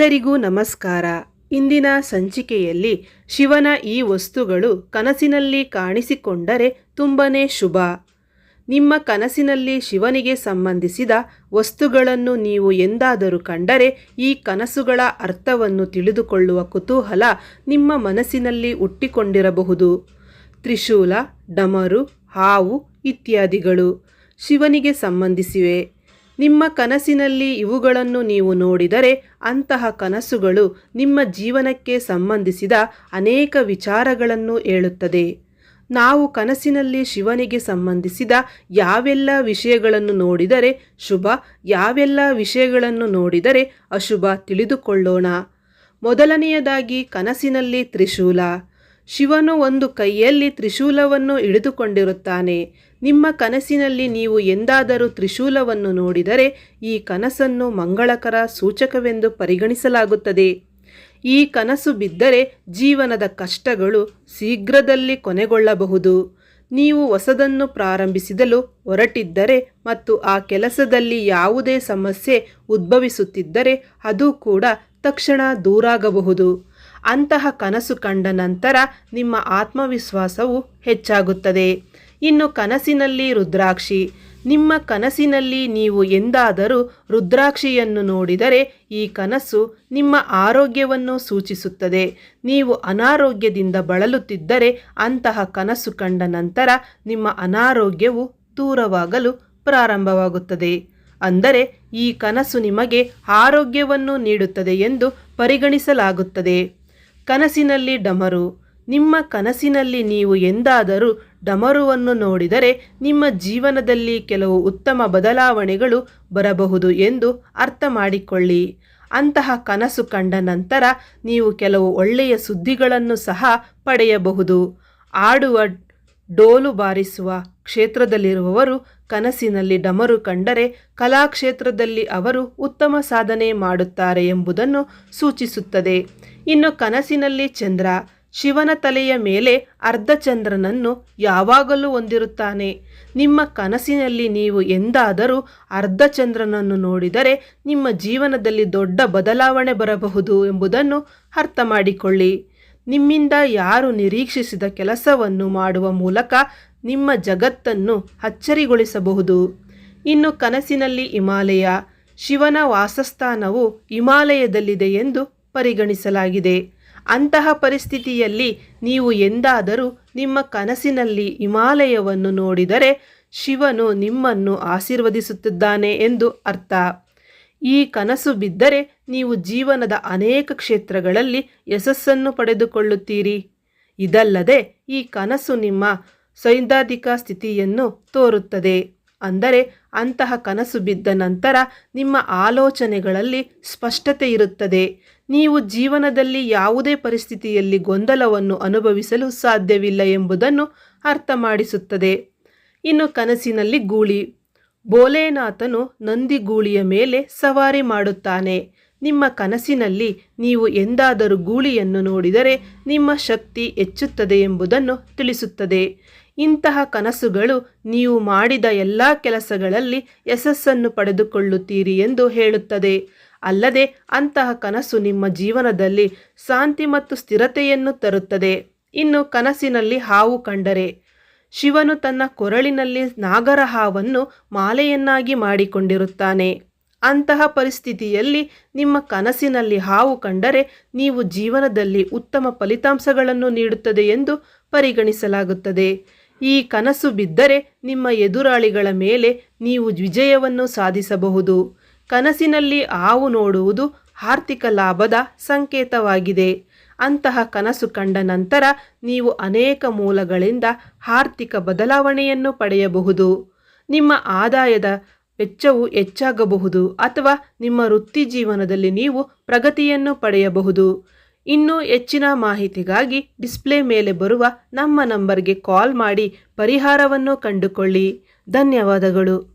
ಎಲ್ಲರಿಗೂ ನಮಸ್ಕಾರ. ಇಂದಿನ ಸಂಚಿಕೆಯಲ್ಲಿ ಶಿವನ ಈ ವಸ್ತುಗಳು ಕನಸಿನಲ್ಲಿ ಕಾಣಿಸಿಕೊಂಡರೆ ತುಂಬನೇ ಶುಭ. ನಿಮ್ಮ ಕನಸಿನಲ್ಲಿ ಶಿವನಿಗೆ ಸಂಬಂಧಿಸಿದ ವಸ್ತುಗಳನ್ನು ನೀವು ಎಂದಾದರೂ ಕಂಡರೆ ಈ ಕನಸುಗಳ ಅರ್ಥವನ್ನು ತಿಳಿದುಕೊಳ್ಳುವ ಕುತೂಹಲ ನಿಮ್ಮ ಮನಸ್ಸಿನಲ್ಲಿ ಹುಟ್ಟಿಕೊಂಡಿರಬಹುದು. ತ್ರಿಶೂಲ, ಡಮರು, ಹಾವು ಇತ್ಯಾದಿಗಳು ಶಿವನಿಗೆ ಸಂಬಂಧಿಸಿವೆ. ನಿಮ್ಮ ಕನಸಿನಲ್ಲಿ ಇವುಗಳನ್ನು ನೀವು ನೋಡಿದರೆ ಅಂತಹ ಕನಸುಗಳು ನಿಮ್ಮ ಜೀವನಕ್ಕೆ ಸಂಬಂಧಿಸಿದ ಅನೇಕ ವಿಚಾರಗಳನ್ನು ಹೇಳುತ್ತದೆ. ನಾವು ಕನಸಿನಲ್ಲಿ ಶಿವನಿಗೆ ಸಂಬಂಧಿಸಿದ ಯಾವೆಲ್ಲ ವಿಷಯಗಳನ್ನು ನೋಡಿದರೆ ಶುಭ, ಯಾವೆಲ್ಲ ವಿಷಯಗಳನ್ನು ನೋಡಿದರೆ ಅಶುಭ ತಿಳಿದುಕೊಳ್ಳೋಣ. ಮೊದಲನೆಯದಾಗಿ ಕನಸಿನಲ್ಲಿ ತ್ರಿಶೂಲ. ಶಿವನು ಒಂದು ಕೈಯಲ್ಲಿ ತ್ರಿಶೂಲವನ್ನು ಹಿಡಿದುಕೊಂಡಿರುತ್ತಾನೆ. ನಿಮ್ಮ ಕನಸಿನಲ್ಲಿ ನೀವು ಎಂದಾದರೂ ತ್ರಿಶೂಲವನ್ನು ನೋಡಿದರೆ ಈ ಕನಸನ್ನು ಮಂಗಳಕರ ಸೂಚಕವೆಂದು ಪರಿಗಣಿಸಲಾಗುತ್ತದೆ. ಈ ಕನಸು ಬಿದ್ದರೆ ಜೀವನದ ಕಷ್ಟಗಳು ಶೀಘ್ರದಲ್ಲಿ ಕೊನೆಗೊಳ್ಳಬಹುದು. ನೀವು ಹೊಸದನ್ನು ಪ್ರಾರಂಭಿಸಿದಲು ಹೊರಟಿದ್ದರೆ ಮತ್ತು ಆ ಕೆಲಸದಲ್ಲಿ ಯಾವುದೇ ಸಮಸ್ಯೆ ಉದ್ಭವಿಸುತ್ತಿದ್ದರೆ ಅದು ಕೂಡ ತಕ್ಷಣ ದೂರಾಗಬಹುದು. ಅಂತಹ ಕನಸು ಕಂಡ ನಂತರ ನಿಮ್ಮ ಆತ್ಮವಿಶ್ವಾಸವು ಹೆಚ್ಚಾಗುತ್ತದೆ. ಇನ್ನು ಕನಸಿನಲ್ಲಿ ರುದ್ರಾಕ್ಷಿ. ನಿಮ್ಮ ಕನಸಿನಲ್ಲಿ ನೀವು ಎಂದಾದರೂ ರುದ್ರಾಕ್ಷಿಯನ್ನು ನೋಡಿದರೆ ಈ ಕನಸು ನಿಮ್ಮ ಆರೋಗ್ಯವನ್ನು ಸೂಚಿಸುತ್ತದೆ. ನೀವು ಅನಾರೋಗ್ಯದಿಂದ ಬಳಲುತ್ತಿದ್ದರೆ ಅಂತಹ ಕನಸು ಕಂಡ ನಂತರ ನಿಮ್ಮ ಅನಾರೋಗ್ಯವು ದೂರವಾಗಲು ಪ್ರಾರಂಭವಾಗುತ್ತದೆ. ಅಂದರೆ ಈ ಕನಸು ನಿಮಗೆ ಆರೋಗ್ಯವನ್ನು ನೀಡುತ್ತದೆ ಎಂದು ಪರಿಗಣಿಸಲಾಗುತ್ತದೆ. ಕನಸಿನಲ್ಲಿ ಡಮರು. ನಿಮ್ಮ ಕನಸಿನಲ್ಲಿ ನೀವು ಎಂದಾದರೂ ಡಮರುವನ್ನು ನೋಡಿದರೆ ನಿಮ್ಮ ಜೀವನದಲ್ಲಿ ಕೆಲವು ಉತ್ತಮ ಬದಲಾವಣೆಗಳು ಬರಬಹುದು ಎಂದು ಅರ್ಥ ಮಾಡಿಕೊಳ್ಳಿ ಅಂತಹ ಕನಸು ಕಂಡ ನಂತರ ನೀವು ಕೆಲವು ಒಳ್ಳೆಯ ಸುದ್ದಿಗಳನ್ನು ಸಹ ಪಡೆಯಬಹುದು. ಆಡುವ, ಡೋಲು ಬಾರಿಸುವ ಕ್ಷೇತ್ರದಲ್ಲಿರುವವರು ಕನಸಿನಲ್ಲಿ ಡಮರು ಕಂಡರೆ ಕಲಾಕ್ಷೇತ್ರದಲ್ಲಿ ಅವರು ಉತ್ತಮ ಸಾಧನೆ ಮಾಡುತ್ತಾರೆ ಎಂಬುದನ್ನು ಸೂಚಿಸುತ್ತದೆ. ಇನ್ನು ಕನಸಿನಲ್ಲಿ ಚಂದ್ರ ಶಿವನ ತಲೆಯ ಮೇಲೆ ಅರ್ಧಚಂದ್ರನನ್ನು ಯಾವಾಗಲೂ ಹೊಂದಿರುತ್ತಾನೆ. ನಿಮ್ಮ ಕನಸಿನಲ್ಲಿ ನೀವು ಎಂದಾದರೂ ಅರ್ಧಚಂದ್ರನನ್ನು ನೋಡಿದರೆ ನಿಮ್ಮ ಜೀವನದಲ್ಲಿ ದೊಡ್ಡ ಬದಲಾವಣೆ ಬರಬಹುದು ಎಂಬುದನ್ನು ಅರ್ಥ ಮಾಡಿಕೊಳ್ಳಿ ನಿಮ್ಮಿಂದ ಯಾರು ನಿರೀಕ್ಷಿಸಿದ ಕೆಲಸವನ್ನು ಮಾಡುವ ಮೂಲಕ ನಿಮ್ಮ ಜಗತ್ತನ್ನು ಅಚ್ಚರಿಗೊಳಿಸಬಹುದು. ಇನ್ನು ಕನಸಿನಲ್ಲಿ ಹಿಮಾಲಯ, ಶಿವನ ವಾಸಸ್ಥಾನವು ಹಿಮಾಲಯದಲ್ಲಿದೆ ಎಂದು ಪರಿಗಣಿಸಲಾಗಿದೆ. ಅಂತಹ ಪರಿಸ್ಥಿತಿಯಲ್ಲಿ ನೀವು ಎಂದಾದರೂ ನಿಮ್ಮ ಕನಸಿನಲ್ಲಿ ಹಿಮಾಲಯವನ್ನು ನೋಡಿದರೆ ಶಿವನು ನಿಮ್ಮನ್ನು ಆಶೀರ್ವದಿಸುತ್ತಿದ್ದಾನೆ ಎಂದು ಅರ್ಥ. ಈ ಕನಸು ಬಿದ್ದರೆ ನೀವು ಜೀವನದ ಅನೇಕ ಕ್ಷೇತ್ರಗಳಲ್ಲಿ ಯಶಸ್ಸನ್ನು ಪಡೆದುಕೊಳ್ಳುತ್ತೀರಿ. ಇದಲ್ಲದೆ ಈ ಕನಸು ನಿಮ್ಮ ಸೈದ್ಧಾಂತಿಕ ಸ್ಥಿತಿಯನ್ನು ತೋರುತ್ತದೆ. ಅಂದರೆ ಅಂತಹ ಕನಸು ಬಿದ್ದ ನಂತರ ನಿಮ್ಮ ಆಲೋಚನೆಗಳಲ್ಲಿ ಸ್ಪಷ್ಟತೆ ಇರುತ್ತದೆ. ನೀವು ಜೀವನದಲ್ಲಿ ಯಾವುದೇ ಪರಿಸ್ಥಿತಿಯಲ್ಲಿ ಗೊಂದಲವನ್ನು ಅನುಭವಿಸಲು ಸಾಧ್ಯವಿಲ್ಲ ಎಂಬುದನ್ನು ಅರ್ಥ ಮಾಡಿಸುತ್ತದೆ ಇನ್ನು ಕನಸಿನಲ್ಲಿ ಗೂಳಿ. ಬೋಲೇನಾಥನು ನಂದಿಗೂಳಿಯ ಮೇಲೆ ಸವಾರಿ ಮಾಡುತ್ತಾನೆ. ನಿಮ್ಮ ಕನಸಿನಲ್ಲಿ ನೀವು ಎಂದಾದರೂ ಗೂಳಿಯನ್ನು ನೋಡಿದರೆ ನಿಮ್ಮ ಶಕ್ತಿ ಹೆಚ್ಚುತ್ತದೆ ಎಂಬುದನ್ನು ತಿಳಿಸುತ್ತದೆ. ಇಂತಹ ಕನಸುಗಳು ನೀವು ಮಾಡಿದ ಎಲ್ಲ ಕೆಲಸಗಳಲ್ಲಿ ಯಶಸ್ಸನ್ನು ಪಡೆದುಕೊಳ್ಳುತ್ತೀರಿ ಎಂದು ಹೇಳುತ್ತದೆ. ಅಲ್ಲದೆ ಅಂತಹ ಕನಸು ನಿಮ್ಮ ಜೀವನದಲ್ಲಿ ಶಾಂತಿ ಮತ್ತು ಸ್ಥಿರತೆಯನ್ನು ತರುತ್ತದೆ. ಇನ್ನು ಕನಸಿನಲ್ಲಿ ಹಾವು ಕಂಡರೆ. ಶಿವನು ತನ್ನ ಕೊರಳಿನಲ್ಲಿ ನಾಗರ ಹಾವನ್ನು ಮಾಲೆಯನ್ನಾಗಿ ಮಾಡಿಕೊಂಡಿರುತ್ತಾನೆ. ಅಂತಹ ಪರಿಸ್ಥಿತಿಯಲ್ಲಿ ನಿಮ್ಮ ಕನಸಿನಲ್ಲಿ ಹಾವು ಕಂಡರೆ ನೀವು ಜೀವನದಲ್ಲಿ ಉತ್ತಮ ಫಲಿತಾಂಶಗಳನ್ನು ನೀಡುತ್ತದೆ ಎಂದು ಪರಿಗಣಿಸಲಾಗುತ್ತದೆ. ಈ ಕನಸು ಬಿದ್ದರೆ ನಿಮ್ಮ ಎದುರಾಳಿಗಳ ಮೇಲೆ ನೀವು ವಿಜಯವನ್ನು ಸಾಧಿಸಬಹುದು. ಕನಸಿನಲ್ಲಿ ಹಾವು ನೋಡುವುದು ಆರ್ಥಿಕ ಲಾಭದ ಸಂಕೇತವಾಗಿದೆ. ಅಂತಹ ಕನಸು ಕಂಡ ನಂತರ ನೀವು ಅನೇಕ ಮೂಲಗಳಿಂದ ಆರ್ಥಿಕ ಬದಲಾವಣೆಯನ್ನು ಪಡೆಯಬಹುದು. ನಿಮ್ಮ ಆದಾಯದ ವೆಚ್ಚವು ಹೆಚ್ಚಾಗಬಹುದು ಅಥವಾ ನಿಮ್ಮ ವೃತ್ತಿ ಜೀವನದಲ್ಲಿ ನೀವು ಪ್ರಗತಿಯನ್ನು ಪಡೆಯಬಹುದು. ಇನ್ನೂ ಹೆಚ್ಚಿನ ಮಾಹಿತಿಗಾಗಿ ಡಿಸ್ಪ್ಲೇ ಮೇಲೆ ಬರುವ ನಮ್ಮ ನಂಬರ್ಗೆ ಕಾಲ್ ಮಾಡಿ ಪರಿಹಾರವನ್ನು ಕಂಡುಕೊಳ್ಳಿ. ಧನ್ಯವಾದಗಳು.